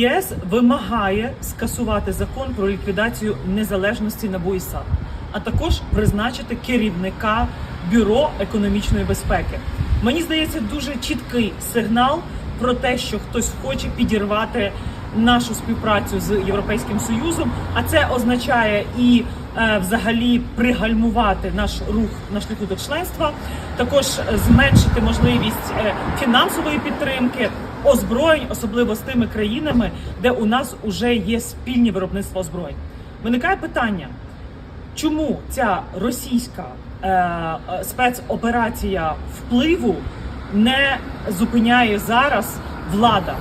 ЄС вимагає скасувати закон про ліквідацію незалежності НАБУ і САП, а також призначити керівника бюро економічної безпеки. Мені здається, дуже чіткий сигнал про те, що хтось хоче підірвати нашу співпрацю з Європейським Союзом, а це означає і взагалі пригальмувати наш рух на шляху до членства, також зменшити можливість е, фінансової підтримки, озброєнь, особливо з тими країнами, де у нас вже є спільні виробництва озброєнь. Виникає питання, чому ця російська е, е, спецоперація впливу не зупиняє зараз влада?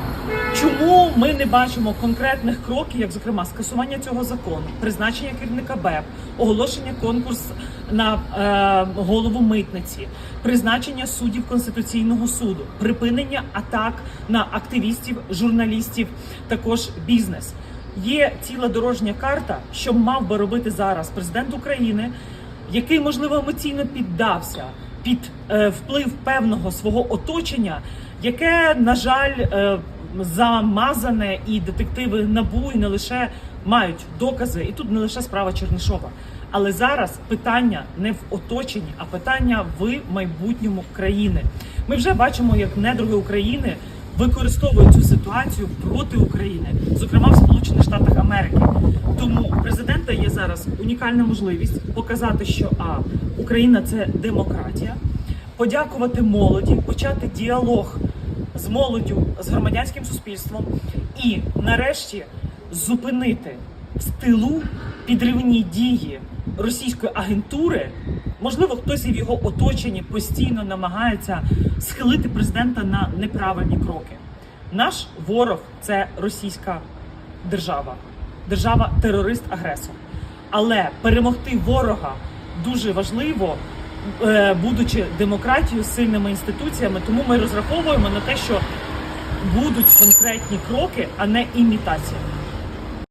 Чому ми не бачимо конкретних кроків, як зокрема скасування цього закону, призначення керівника БЕП, оголошення конкурс на е, голову митниці, призначення суддів Конституційного суду, припинення атак на активістів, журналістів, також бізнес? Є ціла дорожня карта, що мав би робити зараз президент України, який можливо емоційно піддався під е, вплив певного свого оточення, яке, на жаль, е, замазане, і детективи набу і не лише мають докази, і тут не лише справа Чернишова. Але зараз питання не в оточенні, а питання в майбутньому країни. Ми вже бачимо, як недруги України використовують цю ситуацію проти України, зокрема в Сполучених Штатах Америки. Тому у президента є зараз унікальна можливість показати, що а Україна це демократія, подякувати молоді, почати діалог з молоддю, з громадянським суспільством і нарешті зупинити в тилу підривні дії російської агентури. Можливо, хтось і в його оточенні постійно намагається схилити президента на неправильні кроки. Наш ворог це російська держава, держава терорист-агресор. Але перемогти ворога дуже важливо, будучи демократією, сильними інституціями. Тому ми розраховуємо на те, що будуть конкретні кроки, а не імітація.